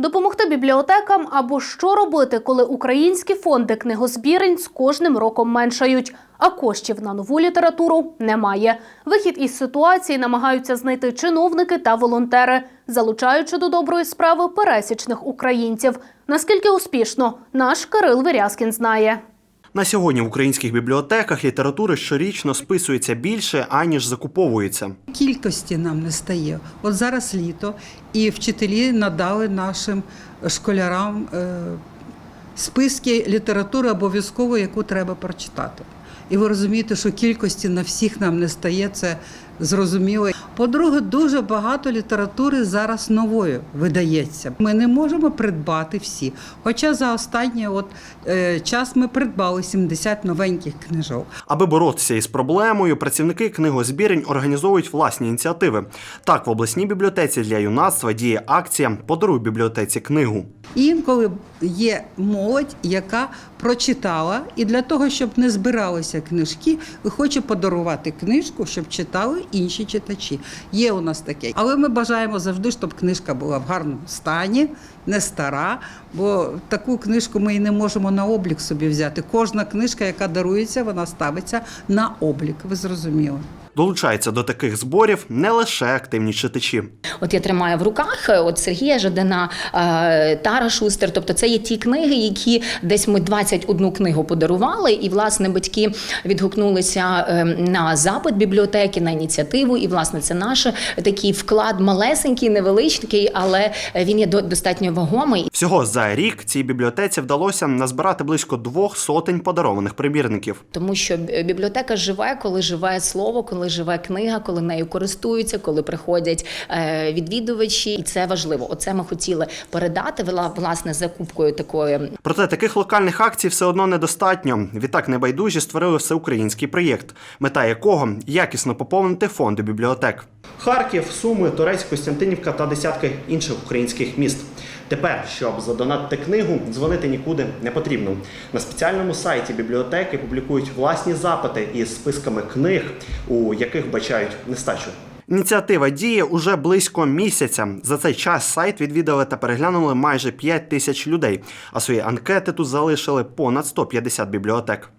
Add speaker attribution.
Speaker 1: Допомогти бібліотекам або що робити, коли українські фонди книгозбірень з кожним роком меншають, а коштів на нову літературу немає. Вихід із ситуації намагаються знайти чиновники та волонтери, залучаючи до доброї справи пересічних українців. Наскільки успішно наш Кирил Вирязкін знає.
Speaker 2: На сьогодні в українських бібліотеках літератури щорічно списується більше, аніж закуповується.
Speaker 3: Кількості нам не стає. От зараз літо, і вчителі надали нашим школярам е, списки літератури обов'язково, яку треба прочитати. І ви розумієте, що кількості на всіх нам не стає, це зрозуміло. По-друге, дуже багато літератури зараз новою видається. Ми не можемо придбати всі. Хоча за останній от, е, час ми придбали 70 новеньких книжок.
Speaker 2: Аби боротися із проблемою, працівники книгозбірень організовують власні ініціативи. Так, в обласній бібліотеці для юнацтва діє акція Подаруй бібліотеці книгу.
Speaker 3: І інколи є молодь, яка прочитала, і для того, щоб не збиралися книжки, хоче подарувати книжку, щоб читали інші читачі. Є у нас таке. Але ми бажаємо завжди, щоб книжка була в гарному стані, не стара, бо таку книжку ми і не можемо на облік собі взяти. Кожна книжка, яка дарується, вона ставиться на облік. Ви зрозуміли.
Speaker 2: Долучаються до таких зборів не лише активні читачі.
Speaker 4: От я тримаю в руках е, от Сергія Жадана, е, Тара Шустер. Тобто, це є ті книги, які десь ми 21 книгу подарували, і власне батьки відгукнулися е, на запит бібліотеки, на ініціативу. І власне це наш такий вклад малесенький, невеличкий, але він є до- достатньо вагомий.
Speaker 2: Всього за рік цій бібліотеці вдалося назбирати близько двох сотень подарованих примірників.
Speaker 4: Тому що бібліотека живе, коли живе слово, коли живе книга, коли нею користуються, коли приходять е, відвідувачі, і це важливо. Оце ми хотіли передати вела- власне закупкою такої
Speaker 2: Проте таких локальних акцій все одно недостатньо. Відтак небайдужі створили всеукраїнський проєкт, мета якого якісно поповнити фонди бібліотек. Харків, Суми, Торець, Костянтинівка та десятки інших українських міст. Тепер, щоб задонатити книгу, дзвонити нікуди не потрібно. На спеціальному сайті бібліотеки публікують власні запити із списками книг, у яких бачають нестачу. Ініціатива діє уже близько місяця. За цей час сайт відвідали та переглянули майже 5 тисяч людей, а свої анкети тут залишили понад 150 бібліотек.